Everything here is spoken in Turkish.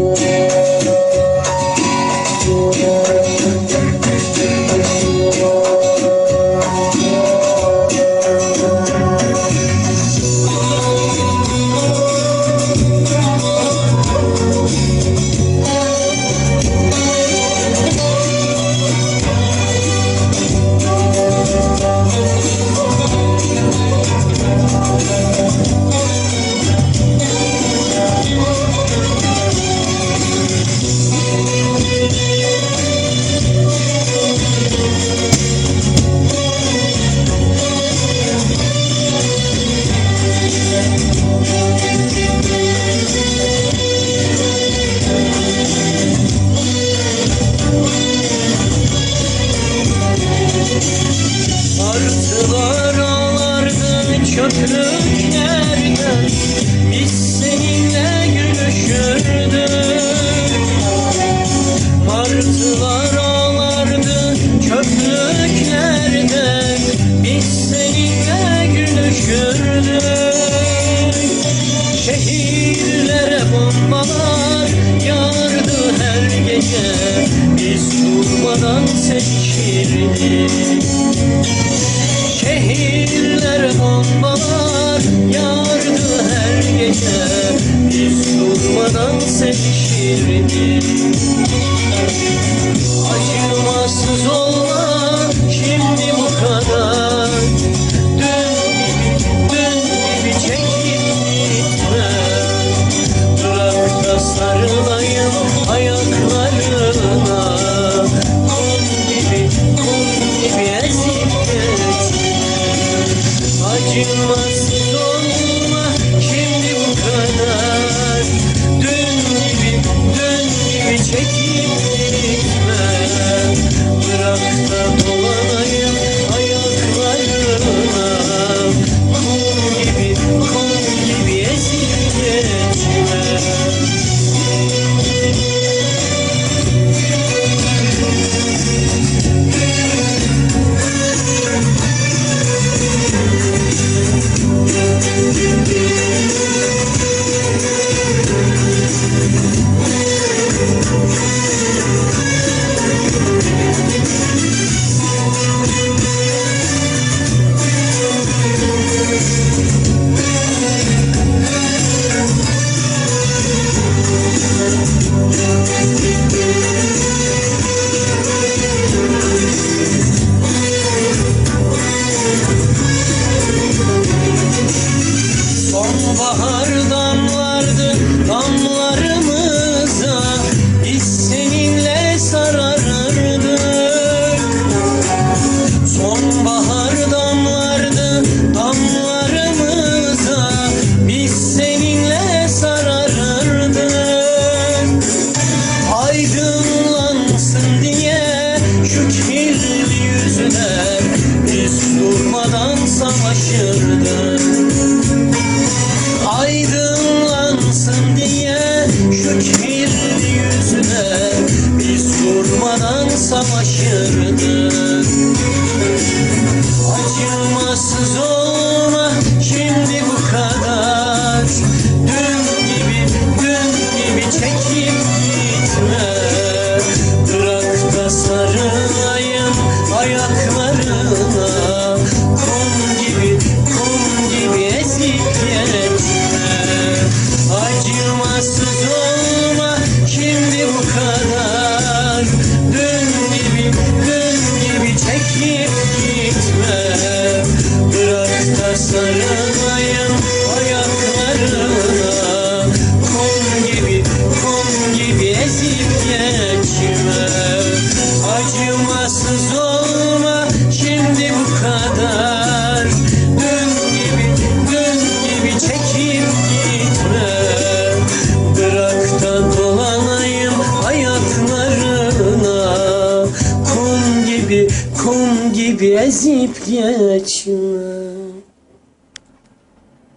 you. gördüm. Şehirlere bombalar yağardı her gece. Biz durmadan seçildik. Şehirlere bombalar yağardı her gece. Biz durmadan seçildik. Acımasız olma şimdi bu kadar. Dön gibi dön gibi çekil. şaşırdım Aydınlansın diye şu kirli yüzüne Biz durmadan savaşırdık Kum gibi ezip geçme